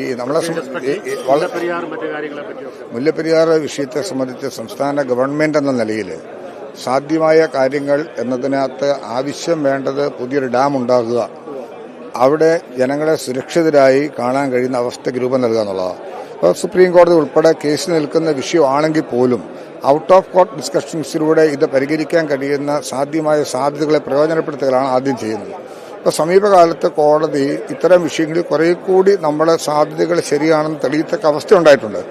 ഈ നമ്മളെ മുല്ലപ്പെരിയാർ വിഷയത്തെ സംബന്ധിച്ച് സംസ്ഥാന ഗവൺമെന്റ് എന്ന നിലയിൽ സാധ്യമായ കാര്യങ്ങൾ എന്നതിനകത്ത് ആവശ്യം വേണ്ടത് പുതിയൊരു ഡാം ഉണ്ടാകുക അവിടെ ജനങ്ങളെ സുരക്ഷിതരായി കാണാൻ കഴിയുന്ന അവസ്ഥയ്ക്ക് രൂപം നൽകുക എന്നുള്ളതാണ്. അപ്പോൾ സുപ്രീം കോടതി ഉൾപ്പെടെ കേസ് നിൽക്കുന്ന വിഷയമാണെങ്കിൽ പോലും ഔട്ട് ഓഫ് കോർട്ട് ഡിസ്കഷൻസിലൂടെ ഇത് പരിഹരിക്കാൻ കഴിയുന്ന സാധ്യമായ സാധ്യതകളെ പ്രയോജനപ്പെടുത്തുകയാണ് ആദ്യം ചെയ്യുന്നത്. ഇപ്പോൾ സമീപകാലത്ത് കോടതി ഇത്തരം വിഷയങ്ങളിൽ കുറെ കൂടി നമ്മുടെ സാധ്യതകൾ ശരിയാണെന്ന് തെളിയിത്തക്ക അവസ്ഥ ഉണ്ടായിട്ടുണ്ട്.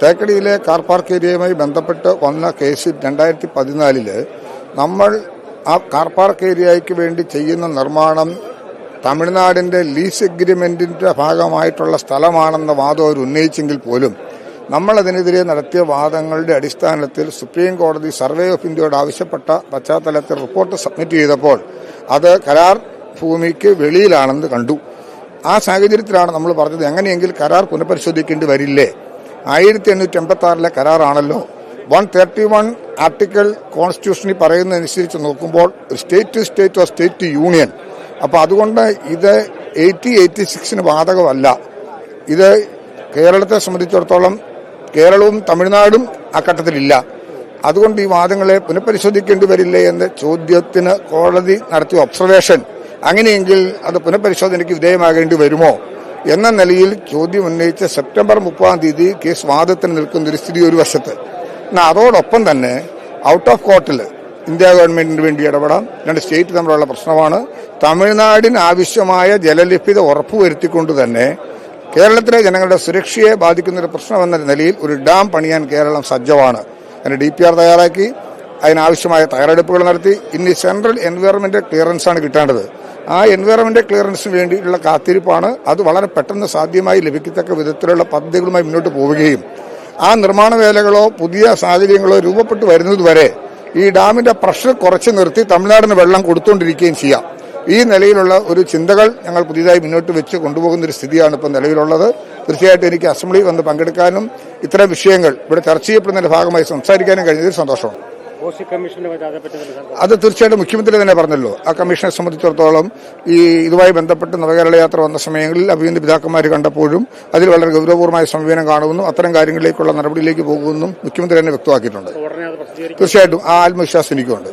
തേക്കടിയിലെ കാർ പാർക്ക് ഏരിയയുമായി ബന്ധപ്പെട്ട് വന്ന കേസിൽ രണ്ടായിരത്തി പതിനാലിൽ നമ്മൾ ആ കാർ പാർക്ക് ഏരിയയ്ക്ക് വേണ്ടി ചെയ്യുന്ന നിർമ്മാണം തമിഴ്നാടിന്റെ ലീസ് എഗ്രിമെന്റിന്റെ ഭാഗമായിട്ടുള്ള സ്ഥലമാണെന്ന വാദം അവർ ഉന്നയിച്ചെങ്കിൽ പോലും നമ്മൾ അതിനെതിരെ നടത്തിയ വാദങ്ങളുടെ അടിസ്ഥാനത്തിൽ സുപ്രീം കോടതി സർവേ ഓഫ് ഇന്ത്യയോട് ആവശ്യപ്പെട്ട പശ്ചാത്തലത്തിൽ റിപ്പോർട്ട് സബ്മിറ്റ് ചെയ്തപ്പോൾ അത് കരാർ ഭൂമിക്ക് വെളിയിലാണെന്ന് കണ്ടു. ആ സാഹചര്യത്തിലാണ് നമ്മൾ പറഞ്ഞത് എങ്ങനെയെങ്കിൽ കരാർ പുനഃപരിശോധിക്കേണ്ടി വരില്ലേ? ആയിരത്തി എണ്ണൂറ്റി എൺപത്തി ആറിലെ കരാറാണല്ലോ. വൺ തേർട്ടി വൺ ആർട്ടിക്കിൾ കോൺസ്റ്റിറ്റ്യൂഷനിൽ പറയുന്നതനുസരിച്ച് നോക്കുമ്പോൾ state to state or state to union. അപ്പോൾ അതുകൊണ്ട് ഇത് എയ്റ്റി എയ്റ്റി സിക്സിന് ബാധകമല്ല. ഇത് കേരളത്തെ സംബന്ധിച്ചിടത്തോളം കേരളവും തമിഴ്നാടും ആ ഘട്ടത്തിലില്ല. അതുകൊണ്ട് ഈ വാദങ്ങളെ പുനഃപരിശോധിക്കേണ്ടി വരില്ലേ എന്ന ചോദ്യത്തിന് കോടതി നടത്തിയ ഒബ്സർവേഷൻ അങ്ങനെയെങ്കിൽ അത് പുനഃപരിശോധനയ്ക്ക് വിധേയമാകേണ്ടി വരുമോ? എന്ന നിലയിൽ ചോദ്യം ഉന്നയിച്ച സെപ്റ്റംബർ മുപ്പതാം തീയതി കേസ് വാദത്തിന് നിൽക്കുന്ന ഒരു സ്ഥിതി ഒരു വശത്ത്. എന്നാൽ അതോടൊപ്പം തന്നെ ഔട്ട് ഓഫ് കോർട്ടിൽ ഇന്ത്യ ഗവൺമെന്റിന് വേണ്ടി ഇടപെടാം. രണ്ട് സ്റ്റേറ്റ് തമ്മിലുള്ള പ്രശ്നമാണ്. തമിഴ്നാടിന് ആവശ്യമായ ജലലഭ്യത ഉറപ്പുവരുത്തിക്കൊണ്ട് തന്നെ കേരളത്തിലെ ജനങ്ങളുടെ സുരക്ഷയെ ബാധിക്കുന്ന ഒരു പ്രശ്നമെന്ന നിലയിൽ ഒരു ഡാം പണിയാൻ കേരളം സജ്ജമാണ്. അതിന് ഡി പി ആർ തയ്യാറാക്കി. അതിനാവശ്യമായ തയ്യാറെടുപ്പുകൾ നടത്തി. ഇനി സെൻട്രൽ എൻവയറമെന്റ് ക്ലിയറൻസ് ആണ് കിട്ടേണ്ടത്. ആ എൻവയറമെന്റ് ക്ലിയറൻസിന് വേണ്ടിയിട്ടുള്ള കാത്തിരിപ്പാണ്. അത് വളരെ പെട്ടെന്ന് സാധ്യമായി ലഭിക്കത്തക്ക വിധത്തിലുള്ള പദ്ധതികളുമായി മുന്നോട്ട് പോവുകയും ആ നിർമ്മാണ വേലകളോ പുതിയ സാഹചര്യങ്ങളോ രൂപപ്പെട്ടു വരുന്നതുവരെ ഈ ഡാമിന്റെ പ്രഷർ കുറച്ച് നിർത്തി തമിഴ്നാടിന് വെള്ളം കൊടുത്തുകൊണ്ടിരിക്കുകയും ചെയ്യാം. ഈ നിലയിലുള്ള ഒരു ചിന്തകൾ ഞങ്ങൾ പുതിയതായി മുന്നോട്ട് വെച്ച് കൊണ്ടുപോകുന്ന ഒരു സ്ഥിതിയാണ് ഇപ്പോൾ നിലവിലുള്ളത്. തീർച്ചയായിട്ടും എനിക്ക് അസംബ്ലി വന്ന് പങ്കെടുക്കാനും ഇത്തരം വിഷയങ്ങൾ ഇവിടെ ചർച്ച ചെയ്യപ്പെടുന്നതിന്റെ ഭാഗമായി സംസാരിക്കാനും കഴിഞ്ഞതിൽ സന്തോഷമാണ്. അത് തീർച്ചയായിട്ടും മുഖ്യമന്ത്രി തന്നെ പറഞ്ഞല്ലോ. ആ കമ്മീഷനെ സംബന്ധിച്ചിടത്തോളം ഈ ഇതുമായി ബന്ധപ്പെട്ട് നവകേരള യാത്ര വന്ന സമയങ്ങളിൽ അഭിനന്ദ പിതാക്കന്മാർ കണ്ടപ്പോഴും അതിൽ വളരെ ഗൗരവപൂർവമായ സമീപനം കാണുമെന്നും അത്തരം കാര്യങ്ങളിലേക്കുള്ള നടപടിയിലേക്ക് പോകുമെന്നും മുഖ്യമന്ത്രി തന്നെ വ്യക്തമാക്കിയിട്ടുണ്ട്. തീർച്ചയായിട്ടും ആ ആത്മവിശ്വാസം എനിക്കുണ്ട്.